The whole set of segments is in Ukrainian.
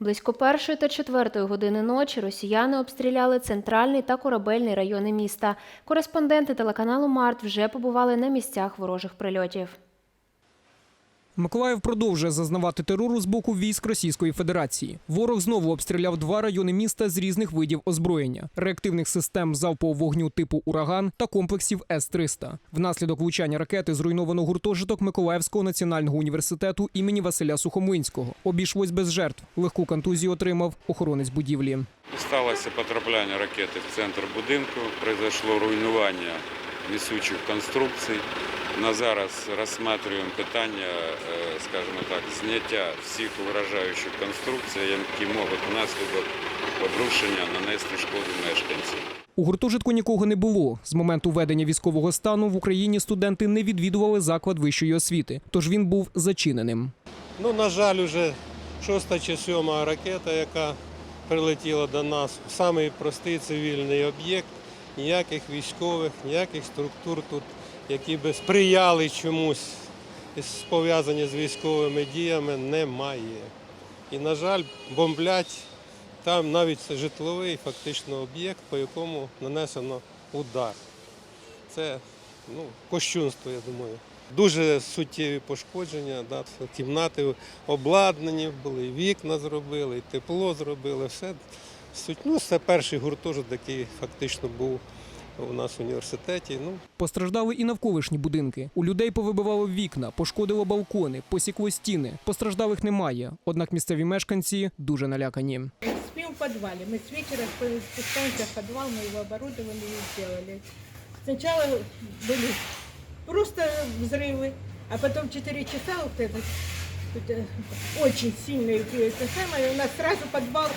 Близько першої та четвертої години ночі росіяни обстріляли центральний та корабельний райони міста. Кореспонденти телеканалу Март вже побували на місцях ворожих прильотів. Миколаїв продовжує зазнавати терору з боку військ Російської Федерації. Ворог знову обстріляв два райони міста з різних видів озброєння: реактивних систем залпового вогню типу ураган та комплексів С-300. Внаслідок влучання ракети зруйновано гуртожиток Миколаївського національного університету імені Василя Сухомлинського. Обійшлось без жертв. Легку контузію отримав охоронець будівлі. Сталося потрапляння ракети в центр будинку, произошло руйнування несучих конструкцій. На зараз розглядаємо питання, е, скажімо так, зняття всіх угрожаючих конструкцій, які можуть внаслідок обрушення нанести шкоду мешканцям. У гуртожитку нікого не було. З моменту введення військового стану в Україні студенти не відвідували заклад вищої освіти, тож він був зачиненим. Ну, на жаль, уже шоста чи сьома ракета, яка прилетіла до нас, самий простий цивільний об'єкт, ніяких військових, ніяких структур тут, які би сприяли чомусь пов'язані з військовими діями, немає. І, на жаль, бомблять там навіть житловий фактично об'єкт, по якому нанесено удар. Це ну, кощунство, я думаю. Дуже суттєві пошкодження, да, кімнати обладнані були, вікна зробили, тепло зробили. Все суть. Ну, це перший гуртожиток, який фактично був у нас в університеті. Ну, Постраждали і навколишні будинки. У людей повибивало вікна, пошкодило балкони, посікло стіни. Постраждалих немає. Однак місцеві мешканці дуже налякані. Спим в подвале. Мы с вечера спу- спускаемся в подвал, мы его оборудовали и сделали. Сначала были просто взрывы, а потом 4 часа вот это, это очень сильное это самое, у нас сразу подвал,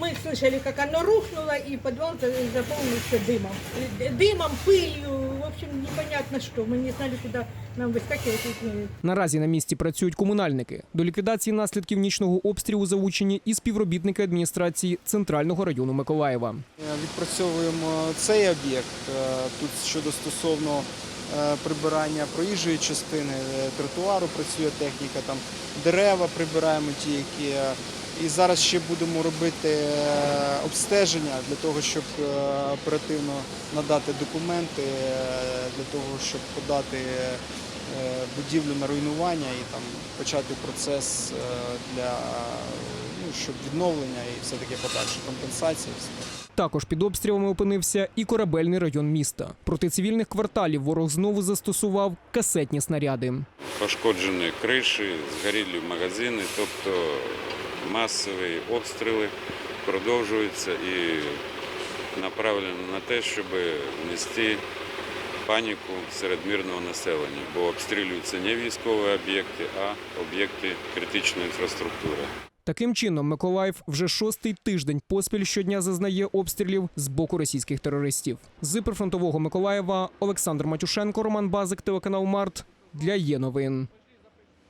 мы слышали, как оно рухнуло, и подвал за- заполнился дымом. Э, Дымом, пылью, в общем, непонятно что. Мы не знали, куда нам выскакивать. Ну, Наразі на місці працюють комунальники. До ліквідації наслідків нічного обстрілу залучені і співробітники адміністрації центрального району Миколаєва. Е, Відпрацьовуємо цей об'єкт. Е, Тут щодо стосовно е, прибирання проїжджої частини, е, тротуару працює техніка, там дерева прибираємо ті, які. е, І зараз ще будемо робити е, обстеження для того, щоб е, оперативно надати документи, е, для того, щоб подати е, будівлю на руйнування і там почати процес е, для щоб відновлення і все таке подальше компенсації. Також під обстрілами опинився і корабельний район міста. Проти цивільних кварталів ворог знову застосував касетні снаряди. Пошкоджені криші, згорілі магазини, тобто масові обстріли продовжуються і направлені на те, щоб внести паніку серед мирного населення, бо обстрілюються не військові об'єкти, а об'єкти критичної інфраструктури. Таким чином, Миколаїв вже шостий тиждень поспіль щодня зазнає обстрілів з боку російських терористів. З прифронтового Миколаєва Олександр Матюшенко, Роман Базик, телеканал Март для є новин.